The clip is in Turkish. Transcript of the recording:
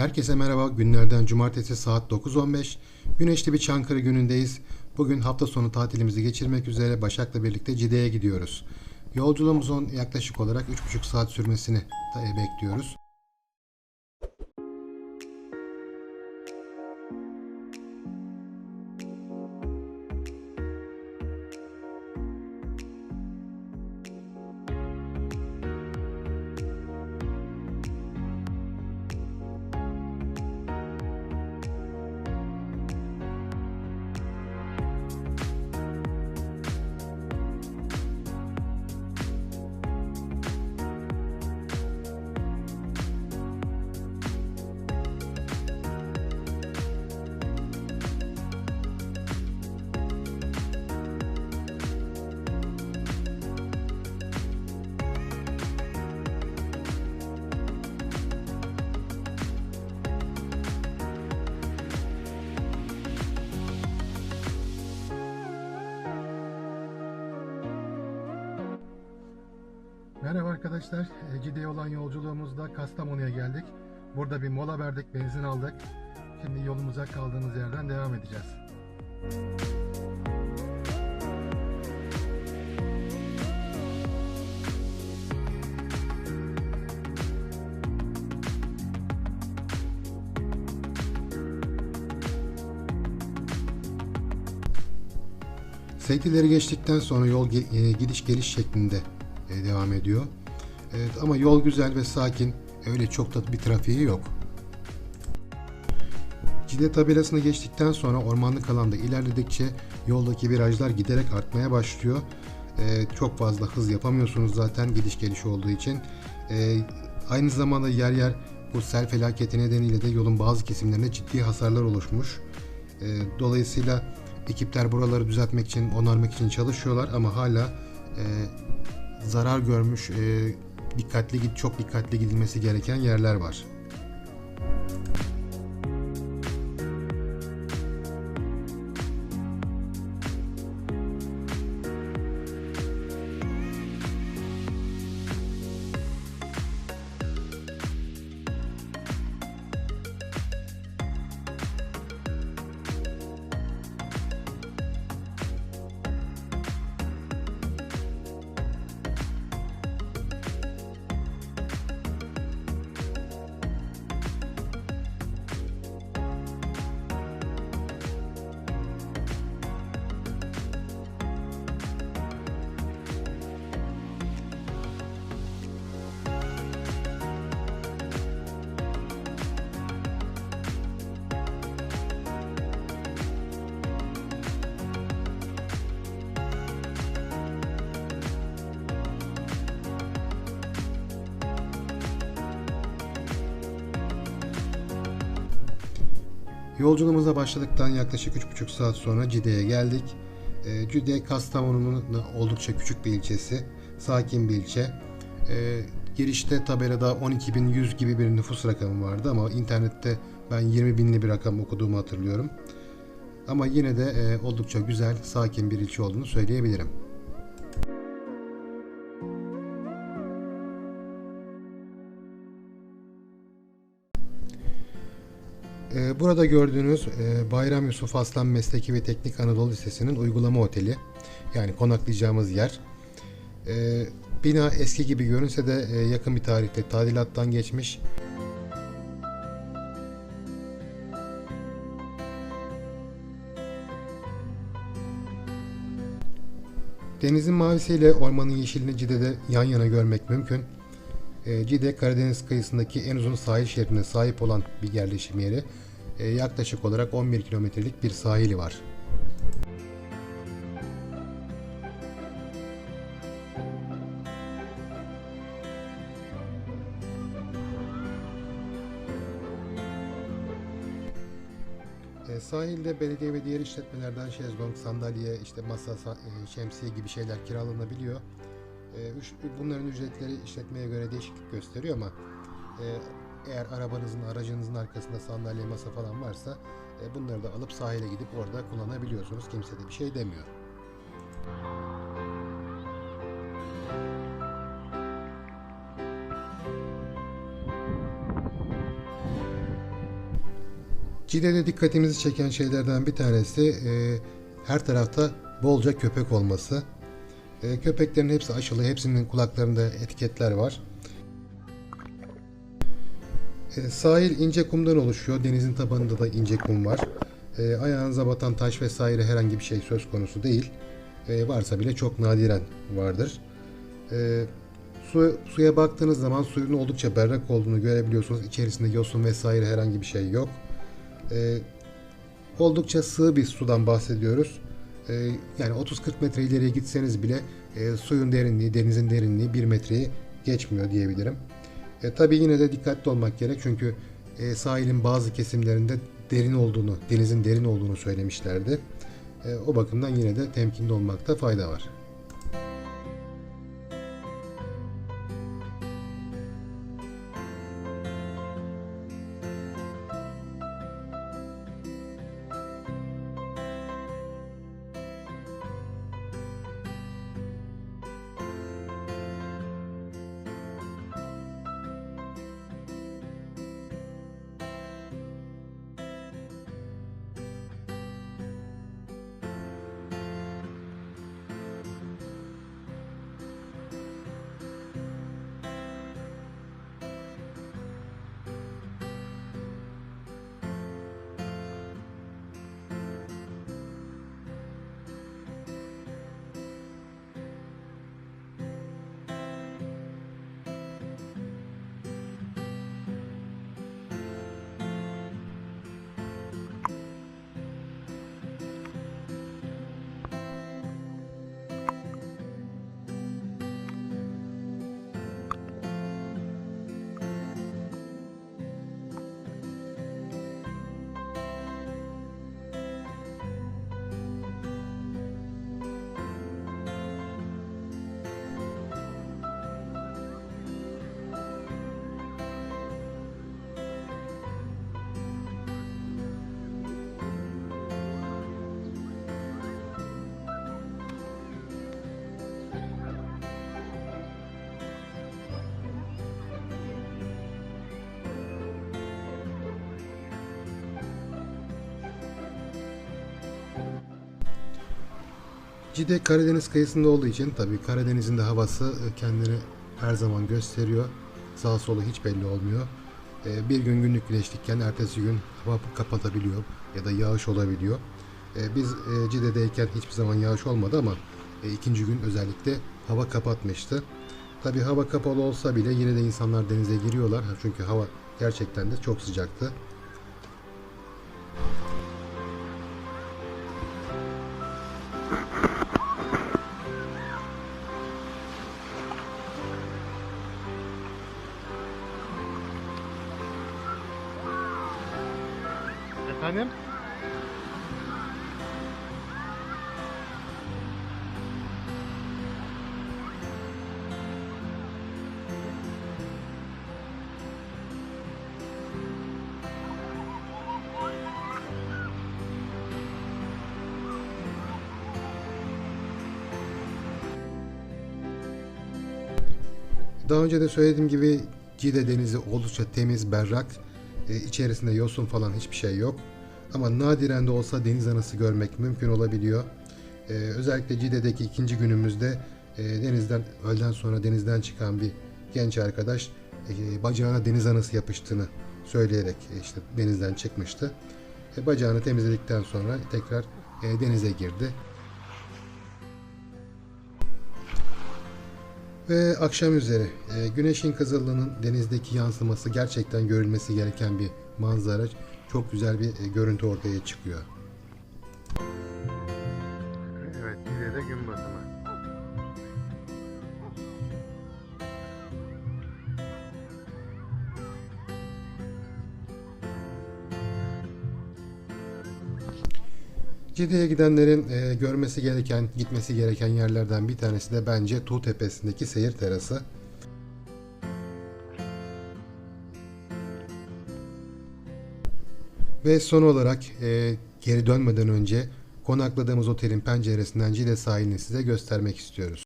Herkese merhaba. Günlerden cumartesi saat 9.15. Güneşli bir Çankırı günündeyiz. Bugün hafta sonu tatilimizi geçirmek üzere Başak'la birlikte Cide'ye gidiyoruz. Yolculuğumuzun yaklaşık olarak 3,5 saat sürmesini bekliyoruz. Merhaba arkadaşlar. E, Cide'ye olan yolculuğumuzda Kastamonu'ya geldik. Burada bir mola verdik, benzin aldık. Şimdi yolumuza kaldığımız yerden devam edeceğiz. Seytileri geçtikten sonra yol e, gidiş geliş şeklinde devam ediyor. Evet, ama yol güzel ve sakin. Öyle çok da bir trafiği yok. Cide tabelasını geçtikten sonra ormanlık alanda ilerledikçe yoldaki virajlar giderek artmaya başlıyor. Ee, çok fazla hız yapamıyorsunuz zaten gidiş geliş olduğu için. Ee, aynı zamanda yer yer bu sel felaketi nedeniyle de yolun bazı kesimlerinde ciddi hasarlar oluşmuş. Ee, dolayısıyla ekipler buraları düzeltmek için, onarmak için çalışıyorlar ama hala e, zarar görmüş, e, dikkatli çok dikkatli gidilmesi gereken yerler var. Yolculuğumuza başladıktan yaklaşık 3,5 saat sonra Cide'ye geldik. E, Cide Kastamonu'nun oldukça küçük bir ilçesi. Sakin bir ilçe. E, girişte tabelada 12.100 gibi bir nüfus rakamı vardı ama internette ben 20.000'li bir rakam okuduğumu hatırlıyorum. Ama yine de e, oldukça güzel, sakin bir ilçe olduğunu söyleyebilirim. Burada gördüğünüz e, Bayram Yusuf Aslan Mesleki ve Teknik Anadolu Lisesi'nin uygulama oteli. Yani konaklayacağımız yer. Ee, Bina eski gibi görünse de e, yakın bir tarihte tadilattan geçmiş. Denizin mavisiyle ormanın yeşilini Cide'de yan yana görmek mümkün. E, Cide Karadeniz kıyısındaki en uzun sahil şeridine sahip olan bir yerleşim yeri. E, yaklaşık olarak 11 kilometrelik bir sahili var. E, sahilde belediye ve diğer işletmelerden şezlong, sandalye, işte masa, sa- şemsiye gibi şeyler kiralanabiliyor. E, üç- bunların ücretleri işletmeye göre değişiklik gösteriyor ama e, eğer arabanızın, aracınızın arkasında sandalye, masa falan varsa e, bunları da alıp sahile gidip orada kullanabiliyorsunuz. Kimse de bir şey demiyor. Cide'de dikkatimizi çeken şeylerden bir tanesi e, her tarafta bolca köpek olması. E, köpeklerin hepsi aşılı, hepsinin kulaklarında etiketler var. E, sahil ince kumdan oluşuyor, denizin tabanında da ince kum var. E, ayağınıza batan taş vesaire herhangi bir şey söz konusu değil. E, varsa bile çok nadiren vardır. Su, suya baktığınız zaman suyun oldukça berrak olduğunu görebiliyorsunuz. İçerisinde yosun vesaire herhangi bir şey yok. E, oldukça sığ bir sudan bahsediyoruz. E, yani 30-40 metre ileriye gitseniz bile e, suyun derinliği, denizin derinliği 1 metreyi geçmiyor diyebilirim. E, tabii yine de dikkatli olmak gerek çünkü e, sahilin bazı kesimlerinde derin olduğunu, denizin derin olduğunu söylemişlerdi. E, o bakımdan yine de temkinli olmakta fayda var. Cide Karadeniz kıyısında olduğu için tabii Karadeniz'in de havası e, kendini her zaman gösteriyor. Sağ solu hiç belli olmuyor. E, Bir gün günlük güneşlikken ertesi gün hava kapatabiliyor ya da yağış olabiliyor. E, Biz Cide'deyken hiçbir zaman yağış olmadı ama ikinci gün özellikle hava kapatmıştı. Tabii hava kapalı olsa bile yine de insanlar denize giriyorlar. Çünkü hava gerçekten de çok sıcaktı. Daha önce de söylediğim gibi Cide Denizi oldukça temiz, berrak. E, içerisinde yosun falan hiçbir şey yok. Ama nadiren de olsa deniz anası görmek mümkün olabiliyor. E, özellikle Cide'deki ikinci günümüzde e, denizden öğleden sonra denizden çıkan bir genç arkadaş e, bacağına deniz anası yapıştığını söyleyerek e, işte denizden çıkmıştı. E, bacağını temizledikten sonra tekrar e, denize girdi. Ve akşam üzeri e, güneşin kızıllığının denizdeki yansıması gerçekten görülmesi gereken bir manzara. Çok güzel bir e, görüntü ortaya çıkıyor. Evet, bir de gün batımı. Cide'ye gidenlerin e, görmesi gereken, gitmesi gereken yerlerden bir tanesi de bence Tuğ Tepesi'ndeki seyir terası. Ve son olarak e, geri dönmeden önce konakladığımız otelin penceresinden Cide sahilini size göstermek istiyoruz.